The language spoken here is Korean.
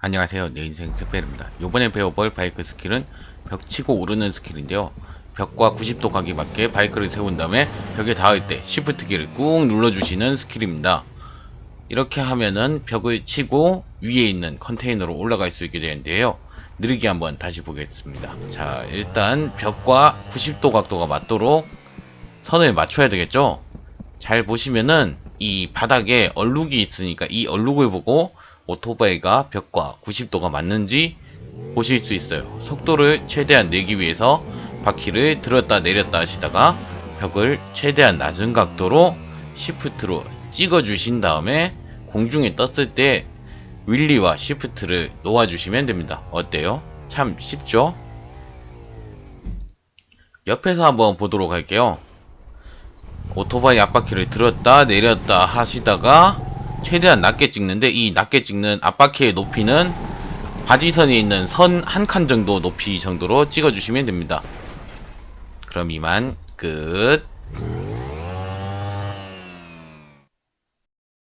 안녕하세요. 내 인생 스펠입니다. 요번에 배워볼 바이크 스킬은 벽 치고 오르는 스킬인데요. 벽과 90도 각에 맞게 바이크를 세운 다음에 벽에 닿을 때 시프트 키를 꾹 눌러주시는 스킬입니다. 이렇게 하면은 벽을 치고 위에 있는 컨테이너로 올라갈 수 있게 되는데요. 느리게 한번 다시 보겠습니다. 자, 일단 벽과 90도 각도가 맞도록 선을 맞춰야 되겠죠? 잘 보시면은 이 바닥에 얼룩이 있으니까 이 얼룩을 보고 오토바이가 벽과 90도가 맞는지 보실 수 있어요. 속도를 최대한 내기 위해서 바퀴를 들었다 내렸다 하시다가 벽을 최대한 낮은 각도로 시프트로 찍어 주신 다음에 공중에 떴을 때 윌리와 시프트를 놓아주시면 됩니다. 어때요? 참 쉽죠? 옆에서 한번 보도록 할게요. 오토바이 앞바퀴를 들었다 내렸다 하시다가 최대한 낮게 찍는데 이 낮게 찍는 앞바퀴의 높이는 바지선에 있는 선 한 칸 정도 높이 정도로 찍어주시면 됩니다. 그럼 이만 끝.